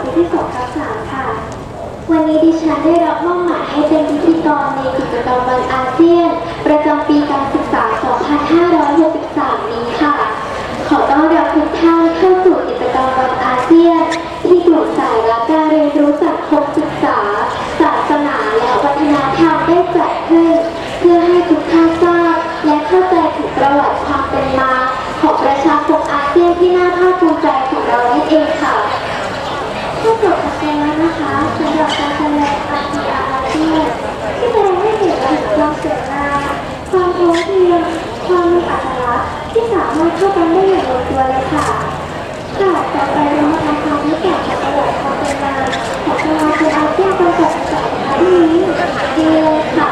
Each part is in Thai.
ปีที่สองทับสามค่ะ วันนี้ดิฉันได้รับมอบหมายให้เป็นพิธีกรในกิจกรรมวันอาเซียน ประจำปีการศึกษา 2563 นี้ค่ะ ขอต้อนรับทุกท่านเข้าสู่กิจกรรมวันอาเซียน ที่สามารถเข้ากันได้อย่างลงตัวเลยค่ะค่ะต่อไปเรามาทำความรู้จักกับประวัติความเป็นมาของสมาคมอาเซียนประวัติศาสตร์ที่นี้ดีเลยค่ะ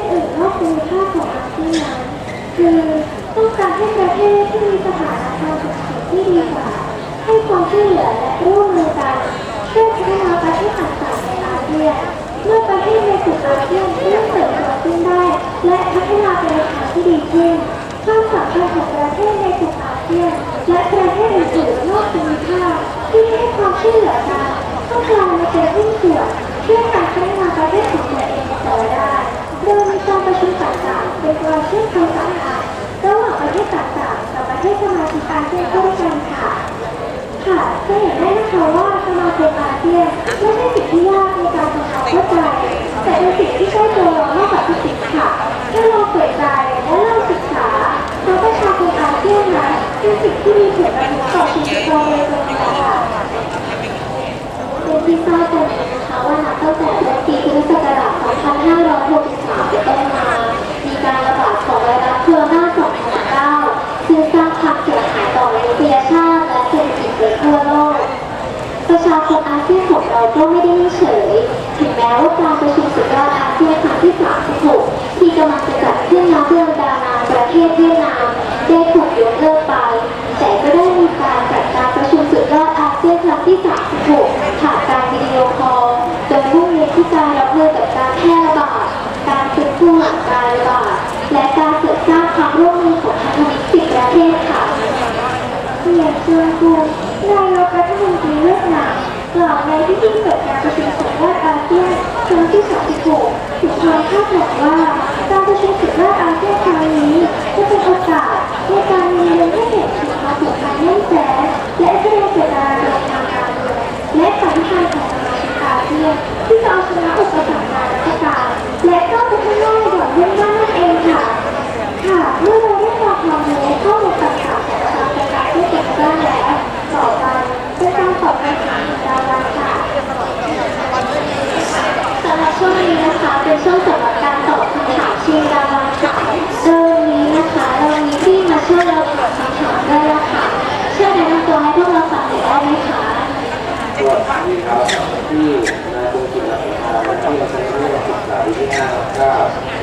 ศอื่นนอกภูมิภาคของอาเซียนนั้นคือต้องการให้ประเทศที่มีสถานะทางเศรษฐกิจที่ดีกว่า ให้ความช่วยเหลือและร่วมมือกันเพื่อพัฒนาประเทศต่างๆในอาเซียนเมื่อประเทศในกลุ่มอาเซียนเริ่มเติบโตขึ้นได้ และพัฒนาไปในทางที่ดีขึ้นความสัมพันธ์ของประเทศในกลุ่มอาเซียนและประเทศอื่นๆนอกภูมิภาคที่ให้ความช่วยเหลือกันต้องการมาเป็นหุ้นส่วนเพื่อการพัฒนาประเทศของตัวเองต่อได้ โดยมีการประชุมต่างๆเป็นการเชื่อมโยงต่างๆระหว่างประเทศต่างๆกับประเทศสมาชิกอาเซียนด้วยกันค่ะ ค่ะจะเห็นได้นะคะว่าสมาคมอาเซียนไม่ใช่สิ่งที่ยากในการทำความเข้าใจแต่เป็นสิ่งที่ใกล้ตัว Attention. วามคาดหวังว่าการประชุมสุดยอดอาเซียนครั้งนี้จะเป็นโอกาสในการเรียนรู้ให้เห็นถึงความสำคัญเรื่องแสงและแสดงเจตนารมณ์ทางการเมืองและสัมพันธ์ของอาเซียนที่จะเอาชนะอุปสรรค ที่นายบุญกิจาลักทางที่มาใช้เรื่องศึกษาวิทยาก็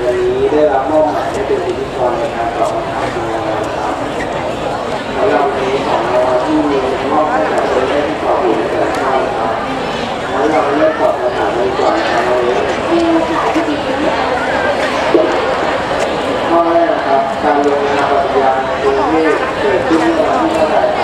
วันนี้ได้รับมอบหมายให้เป็นพิธีกรในการตอบคำถามทีมานครับสำหรับวันนี้ของเราที่มีมอบให้กับคนที่ตอบถูกแต่ละท่านครับแล้วเราเลือกตอบคำถามกันก่อนครับวันนี้ข้อแรกนะครับการลงนามปฏิญาณกรุงเทพเกิดขึ้นเวันที่เท่าไหร่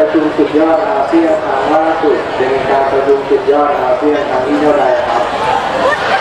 ประชุมสุดยอดอาเซียนครั้งล่าสุดเป็นการประชุมสุดยอดอาเซียนครั้งที่เท่าไรครับ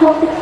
Thank.